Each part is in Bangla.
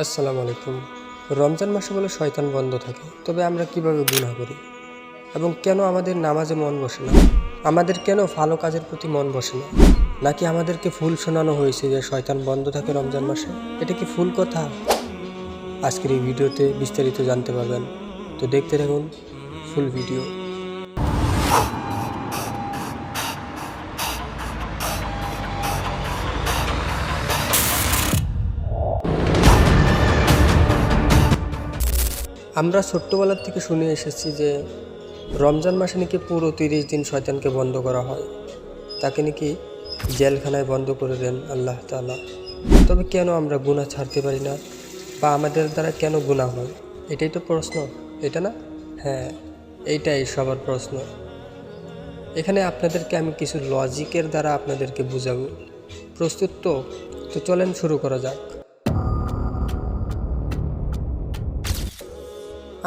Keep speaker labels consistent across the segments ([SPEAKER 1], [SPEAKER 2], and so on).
[SPEAKER 1] আসসালামু আলাইকুম। রমজান মাসে বলে শয়তান বন্ধ থাকে, তবে আমরা কীভাবে গুনাহ করি? এবং কেন আমাদের নামাজে মন বসে না? আমাদের কেন ভালো কাজের প্রতি মন বসে না? নাকি আমাদেরকে ফুল শোনানো হয়েছে যে শয়তান বন্ধ থাকে রমজান মাসে? এটা কি ফুল কথা? আজকের এই ভিডিওতে বিস্তারিত জানতে পারবেন। তো দেখতে থাকুন ফুল ভিডিও। আমরা ছোট্টবেলার থেকে শুনে এসেছি যে রমজান মাসে নাকি পুরো তিরিশ দিন শয়তানকে বন্ধ করা হয়। তাকে নাকি জেলখানায় বন্ধ করে দেন আল্লাহ তাআলা। তবে কেন আমরা গুনাহ ছাড়তে পারি না? বা আমাদের দ্বারা কেন গুনাহ হয়? এটাই তো প্রশ্ন, এটা না? হ্যাঁ এইটাই সবার প্রশ্ন। এখানে আপনাদেরকে আমি কিছু লজিকের দ্বারা আপনাদেরকে বুঝাবো। প্রস্তুত তো? তো চলেন শুরু করা যাক।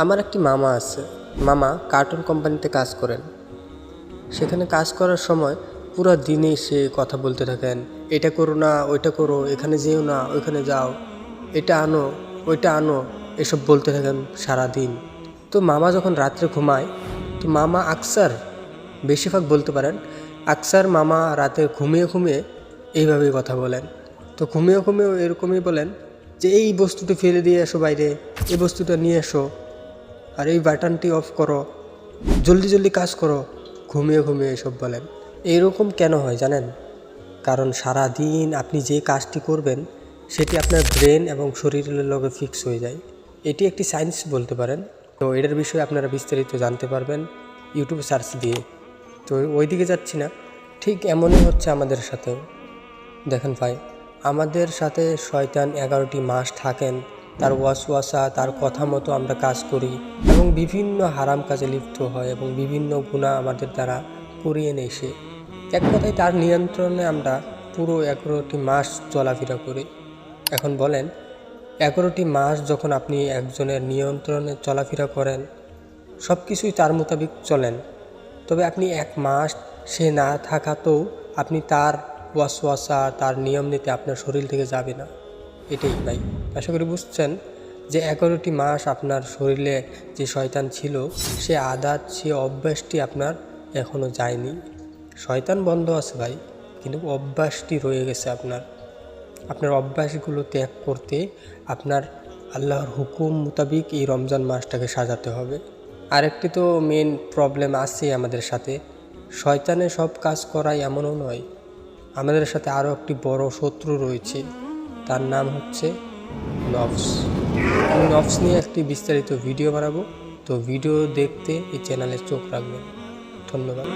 [SPEAKER 1] আমার একটি মামা আছে। মামা কার্টুন কোম্পানিতে কাজ করেন। সেখানে কাজ করার সময় পুরো দিনেই সে কথা বলতে থাকেন, এটা করো না, ওইটা করো, এখানে যেও না, ওইখানে যাও, এটা আনো, ওইটা আনো, এসব বলতে থাকেন সারা দিন তো মামা যখন রাত্রে ঘুমায়, তো মামা আকসার, বেশিরভাগ বলতে পারেন, আকসার মামা রাতে ঘুমিয়ে ঘুমিয়ে এইভাবেই কথা বলেন। তো ঘুমিয়ে ঘুমিয়েও এরকমই বলেন যে, এই বস্তুটা ফেলে দিয়ে এসো বাইরে, এই বস্তুটা নিয়ে এসো। আর এই বাটনটি অফ করো। জলদি জলদি কাজ করো। ঘুমিয়ে ঘুমিয়ে এসব বলেন। এইরকম কেন হয় জানেন? কারণ সারা দিন আপনি যে কাজটি করবেন, সেটি আপনার ব্রেন এবং শরীরের লগে ফিক্স হয়ে যায়। এটি একটি সায়েন্স বলতে পারেন। তো এটার বিষয়ে আপনারা বিস্তারিত জানতে পারবেন ইউটিউব সার্চ দিয়ে। তো ওই দিকে যাচ্ছি না। ঠিক এমনই হচ্ছে আমাদের সাথেও। দেখেন ভাই, আমাদের সাথে শয়তান এগারোটি মাস থাকেন। তার ওয়াসওয়াসা, তার কথা মতো আমরা কাজ করি এবং বিভিন্ন হারাম কাজে লিপ্ত হয় এবং বিভিন্ন গুণা আমাদের দ্বারা করিয়ে নেই সে এক কথায় তার নিয়ন্ত্রণে আমরা পুরো এগারোটি মাস চলাফেরা করি। এখন বলেন, এগারোটি মাস যখন আপনি একজনের নিয়ন্ত্রণে চলাফেরা করেন সব কিছুই তার মোতাবেক চলেন। তবে আপনি এক মাস সে না থাকাতেও আপনি তার ওয়াসওয়াসা, তার নিয়ম নিতে আপনার শরীর থেকে যাবে না। এটাই, ভাই। আশা করি বুঝছেন যে এগারোটি মাস আপনার শরীরে যে শয়তান ছিল, সে আদাত সে অভ্যাসটি আপনার এখনও যায়নি। শয়তান বন্ধ আছে, ভাই, কিন্তু অভ্যাসটি রয়ে গেছে আপনার। আপনার অভ্যাসগুলো ত্যাগ করতে আপনার আল্লাহর হুকুম মোতাবিক এই রমজান মাসটাকে সাজাতে হবে। আরেকটি তো মেন প্রবলেম আছে আমাদের সাথে। শয়তানে সব কাজ করাই এমনও নয়। আমাদের সাথে আরও একটি বড় শত্রু রয়েছে। তার নাম হচ্ছে নফস। আমি নফস নিয়ে একটি বিস্তারিত ভিডিও বানাবো। তো ভিডিও দেখতে এই চ্যানেলে চোখ রাখবেন। ধন্যবাদ।